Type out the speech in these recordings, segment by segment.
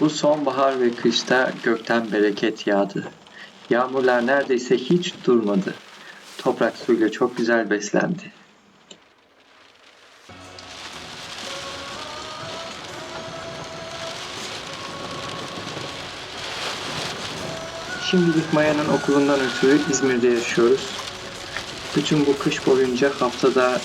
Bu sonbahar ve kışta gökten bereket yağdı. Yağmurlar neredeyse hiç durmadı. Toprak suyla çok güzel beslendi. Şimdilik Maya'nın okulundan ötürü İzmir'de yaşıyoruz. Bütün bu kış boyunca haftada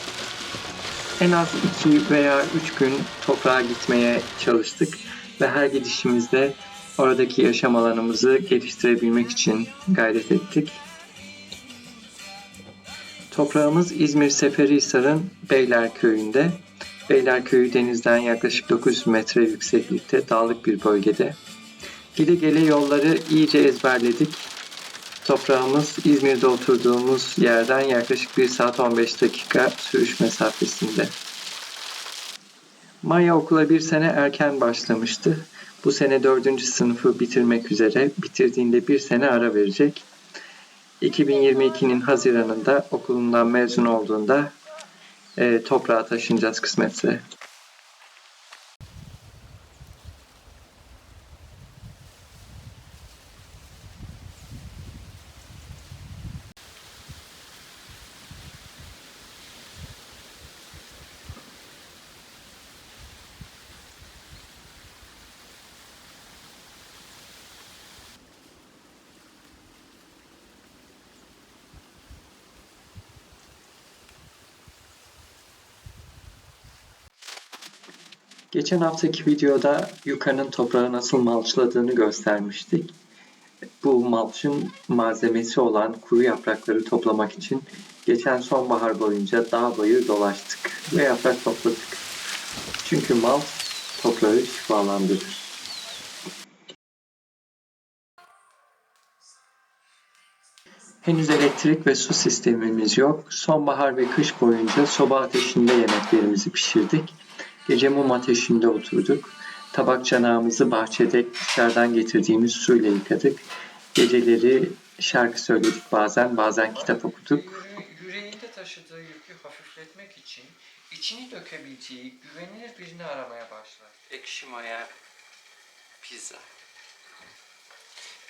en az iki veya üç gün toprağa gitmeye çalıştık ve her gidişimizde oradaki yaşam alanımızı geliştirebilmek için gayret ettik. Toprağımız İzmir Seferihisar'ın Beyler Köyü'nde. Beyler Köyü denizden yaklaşık 900 metre yükseklikte dağlık bir bölgede. Gide gele yolları iyice ezberledik. Toprağımız İzmir'de oturduğumuz yerden yaklaşık 1 saat 15 dakika sürüş mesafesinde. Maya okula bir sene erken başlamıştı. Bu sene dördüncü sınıfı bitirmek üzere. Bitirdiğinde bir sene ara verecek. 2022'nin Haziran'ında okulundan mezun olduğunda e, toprağa taşınacağız kısmetse. Geçen haftaki videoda yukarının toprağı nasıl malçladığını göstermiştik. Bu malçın malzemesi olan kuru yaprakları toplamak için geçen sonbahar boyunca dağ bayır dolaştık ve yaprak topladık. Çünkü malç toprağı şifalandırır. Henüz elektrik ve su sistemimiz yok. Sonbahar ve kış boyunca soba ateşinde yemeklerimizi pişirdik. Gece mum ateşinde oturduk. Tabak çanağımızı bahçede dışarıdan getirdiğimiz suyla yıkadık. Geceleri şarkı söyledik bazen, bazen kitap okuduk. Yüreğinde taşıdığı yükü hafifletmek için içini dökebileceği güvenilir birini aramaya başlar. Ekşi maya, pizza.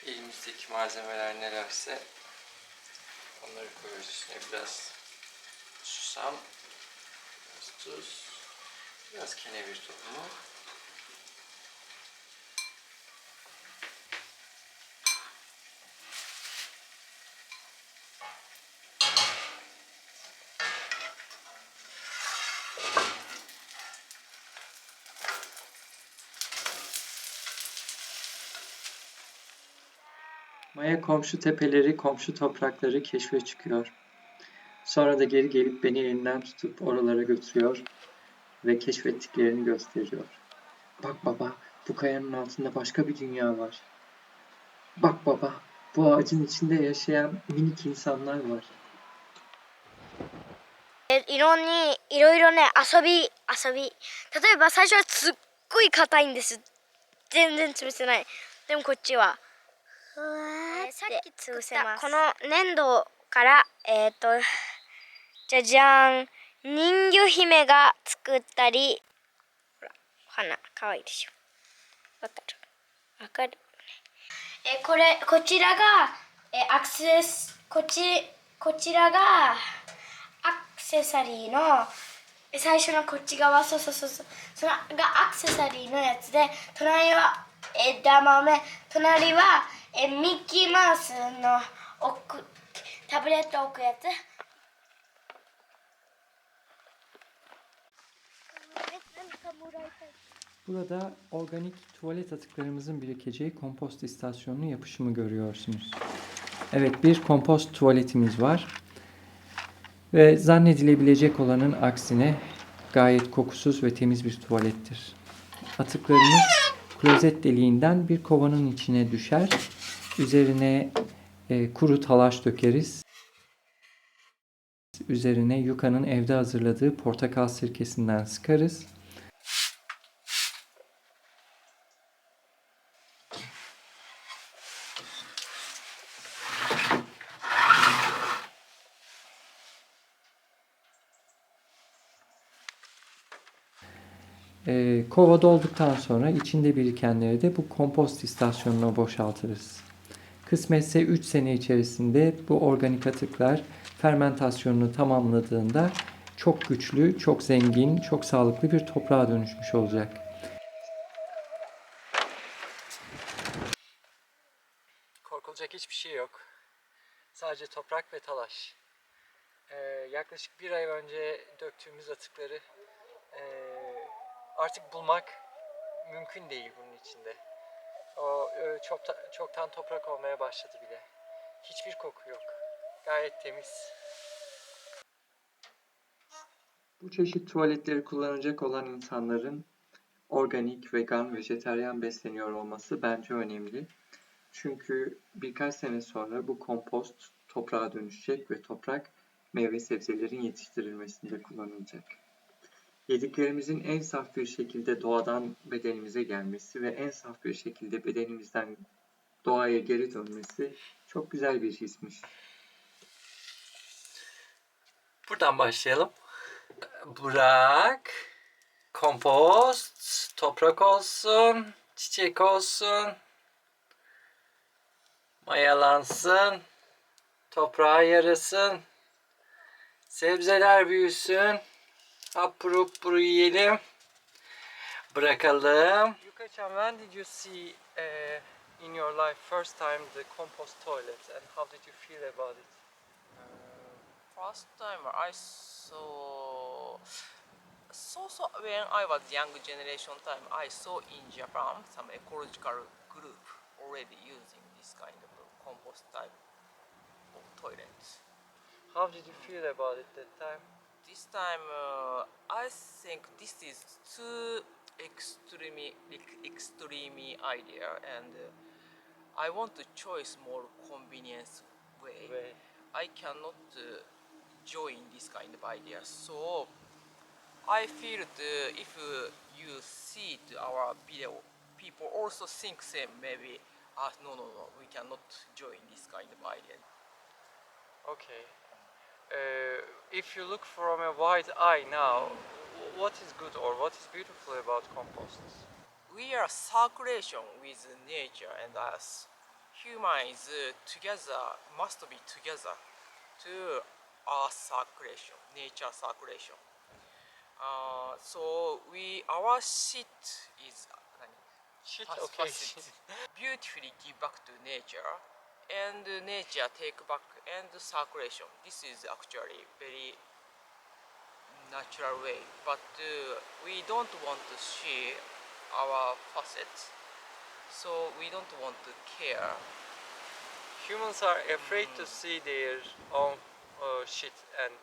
Elimizdeki malzemeler nelerse onları koyuyoruz üstüne biraz susam, biraz tuz, biraz kenevir tohumu. Maya komşu tepeleri, komşu toprakları keşfe çıkıyor. Sonra da geri gelip beni elinden tutup oralara götürüyor ve keşfettiklerini gösteriyor. Bak baba, bu kayanın altında başka bir dünya var. Bak baba, bu ağacın içinde yaşayan minik insanlar var. えいろにいろいろね遊び遊び例えば最初はすっごい硬いんです全然潰せないでもこっちはふわーってさっき潰せますこの粘土からえっ、とじゃじゃん 人魚姫が作ったりほら花かわいいでしょ。わかる。わかる。えこれこちらがえアクセスこっちこちらがアクセサリーのえ最初のこっち側そうそうそうそうそれがアクセサリーのやつで隣は枝豆。隣はえミッキーマウスの置くタブレット置くやつ。Burada organik tuvalet atıklarımızın birikeceği kompost istasyonunun yapışımı görüyorsunuz. Evet bir kompost tuvaletimiz var. Ve zannedilebilecek olanın aksine gayet kokusuz ve temiz bir tuvalettir. Atıklarımız klozet deliğinden bir kovanın içine düşer. Üzerine e, kuru talaş dökeriz. Üzerine Yuka'nın evde hazırladığı portakal sirkesinden sıkarız. Ee, kova dolduktan sonra içinde birikenleri de bu kompost istasyonuna boşaltırız. Kısmetse 3 sene içerisinde bu organik atıklar fermentasyonunu tamamladığında çok güçlü, çok zengin, çok sağlıklı bir toprağa dönüşmüş olacak. Korkulacak hiçbir şey yok. Sadece toprak ve talaş. Ee, yaklaşık bir ay önce döktüğümüz atıkları ee, artık bulmak mümkün değil bunun içinde. O e, çok çoktan toprak olmaya başladı bile. Hiçbir koku yok. Gayet temiz. Bu çeşit tuvaletleri kullanacak olan insanların organik, vegan, vejeteryan besleniyor olması bence önemli. Çünkü birkaç sene sonra bu kompost toprağa dönüşecek ve toprak meyve sebzelerin yetiştirilmesinde kullanılacak. Yediklerimizin en saf bir şekilde doğadan bedenimize gelmesi ve en saf bir şekilde bedenimizden doğaya geri dönmesi çok güzel bir hismiş. Buradan başlayalım. Bırak. Kompost, toprak olsun, çiçek olsun. Mayalansın. Toprağa yarasın. Sebzeler büyüsün. Hapur hapur yiyelim. Bırakalım. Yuka-chan, when did you see uh, in your life first time the compost toilet and how did you feel about it? First time I saw so so when I was young generation time I saw in Japan some ecological group already using this kind of compost type of toilets. How did you feel about it that time? This time uh, I think this is too extreme extreme idea and uh, I want to choice more convenience way. Way. I cannot uh, join this kind of idea. So I feel the, if uh, you see our video, people also think same. Maybe ah no no no, we cannot join this kind of idea. Okay. Uh, if you look from a wide eye now, what is good or what is beautiful about composts? We are circulation with nature and us. Humans uh, together must be together to our circulation, nature circulation. Uh, so we our shit is 何 Shit, okay. beautifully give back to nature and nature take back and circulation. This is actually very natural way. But uh, we don't want to see our facets so we don't want to care. Humans are afraid to see their own uh, shit, and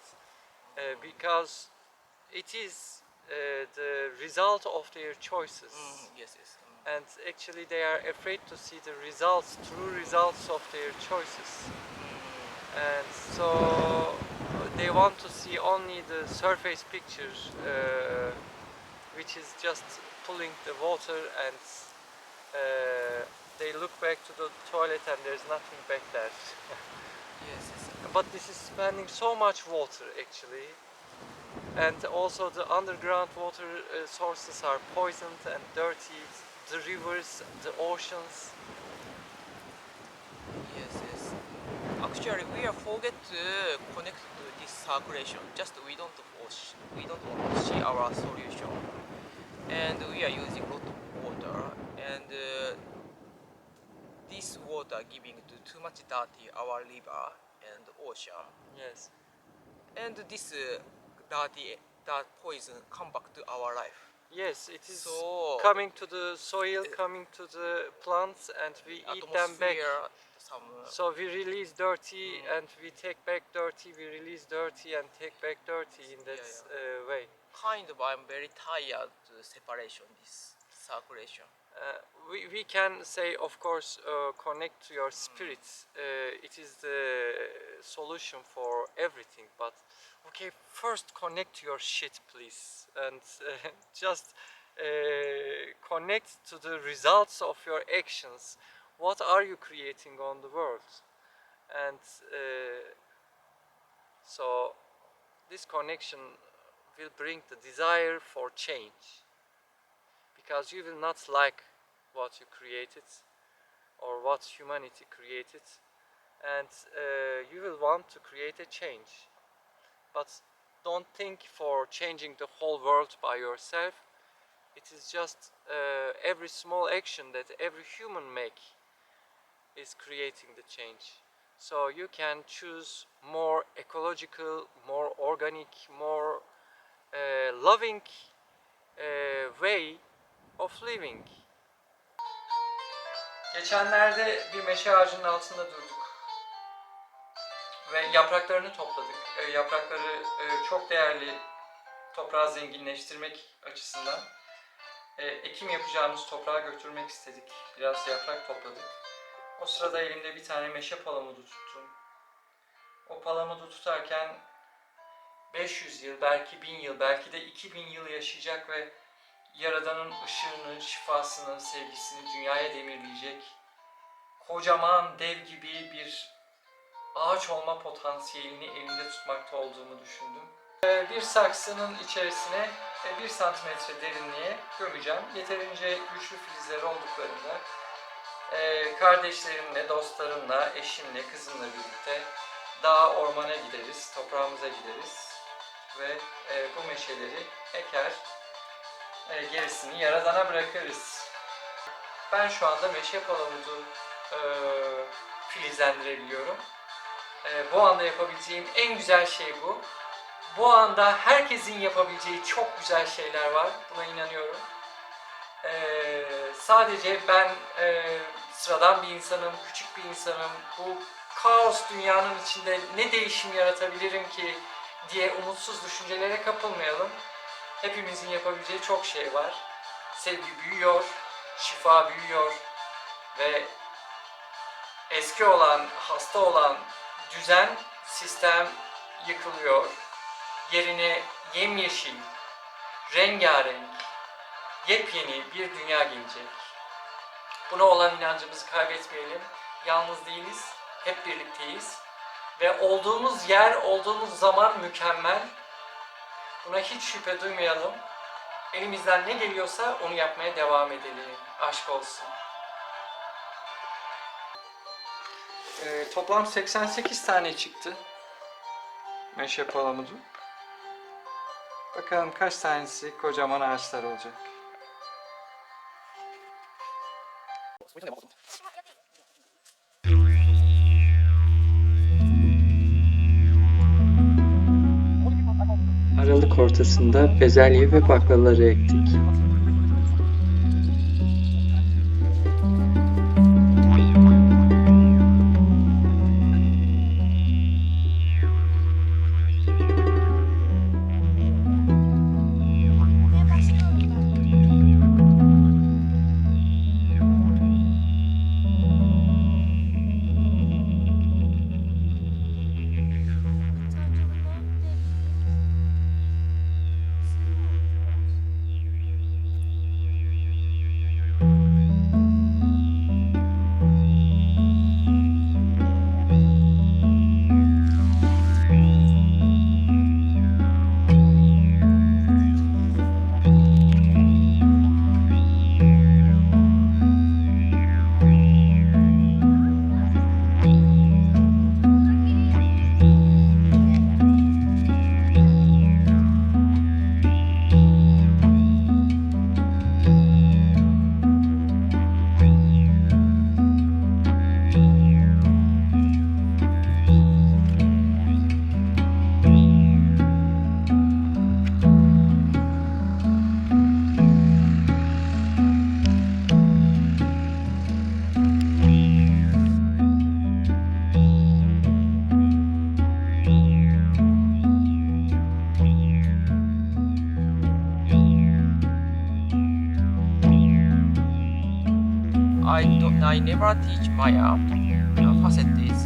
uh, because it is uh, the result of their choices. Mm, yes yes mm. And actually, they are afraid to see the results, true results of their choices. And so they want to see only the surface pictures, uh, which is just pulling the water and uh, they look back to the toilet and there's nothing back there. yes yes but this is spending so much water actually. And also the underground water uh, sources are poisoned and dirty. The rivers, the oceans. Yes, yes. Actually, we are forget to connect to this circulation. Just we don't wash, we don't want to see our solution, and we are using lot of water, and uh, this water giving to too much dirty our river and ocean, Yes. and this uh, dirty that poison come back to our life. Yes, it is So coming to the soil, coming to the plants, and we eat them back. some uh, So we release dirty and we take back dirty, we release dirty and take back dirty in that Yeah, Uh, way. kind of I'm very tired to separation this circulation. Uh, we, we can say, of course, uh, connect to your spirit. Uh, it is the solution for everything. But okay, first connect your shit, please, and uh, just uh, connect to the results of your actions. What are you creating on the world? And uh, so this connection will bring the desire for change. because you will not like what you created or what humanity created and uh, you will want to create a change but don't think for changing the whole world by yourself. It is just uh, every small action that every human make is creating the change. So you can choose more ecological more organic more uh, loving uh, way of living. Geçenlerde bir meşe ağacının altında durduk ve yapraklarını topladık. E, yaprakları e, çok değerli toprağı zenginleştirmek açısından e, ekim yapacağımız toprağa götürmek istedik. Biraz yaprak topladık. O sırada elimde bir tane meşe palamudu tuttum. O palamudu tutarken 500 yıl, belki 1000 yıl, belki de 2000 yıl yaşayacak ve Yaradan'ın ışığını, şifasını, sevgisini dünyaya demirleyecek kocaman dev gibi bir ağaç olma potansiyelini elimde tutmakta olduğumu düşündüm. Ee, Bir saksının içerisine e, bir santimetre derinliğe gömeceğim. Yeterince güçlü filizleri olduklarında e, kardeşlerimle, dostlarımla, eşimle, kızımla birlikte dağa, ormana gideriz, toprağımıza gideriz ve e, bu meşeleri eker, e, gerisini yaradana bırakırız. Ben şu anda meşe palamudu e, filizlendirebiliyorum. E, bu anda yapabileceğim en güzel şey bu. Bu anda herkesin yapabileceği çok güzel şeyler var. Buna inanıyorum. E, sadece ben e, sıradan bir insanım, küçük bir insanım. Bu kaos dünyanın içinde ne değişim yaratabilirim ki diye umutsuz düşüncelere kapılmayalım. Hepimizin yapabileceği çok şey var. Sevgi büyüyor, şifa büyüyor ve eski olan, hasta olan düzen, sistem yıkılıyor. Yerine yemyeşil, rengarenk, yepyeni bir dünya gelecek. Buna olan inancımızı kaybetmeyelim. Yalnız değiliz, hep birlikteyiz. Ve olduğumuz yer, olduğumuz zaman mükemmel. Buna hiç şüphe duymayalım. Elimizden ne geliyorsa onu yapmaya devam edelim. Aşk olsun. Ee, toplam 88 tane çıktı. Meşe palamudu. Bakalım kaç tanesi kocaman ağaçlar olacak. Aralık ortasında bezelye ve baklaları ektik. I never teach Maya. Uh, facet is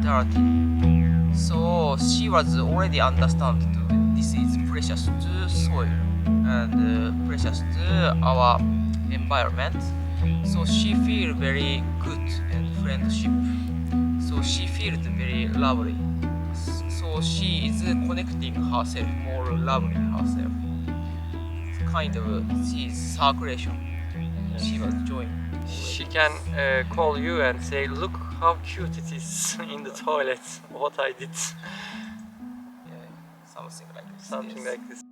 dirty, so she was already understand this is precious to soil and uh, precious to our environment. So she feel very good and friendship. So she feels very lovely. So she is connecting herself more lovely herself. kind of she is circulation. She was enjoying. She can uh, call you and say, look how cute it is in the toilet, what I did. Yeah, something like this. Something yes. like this.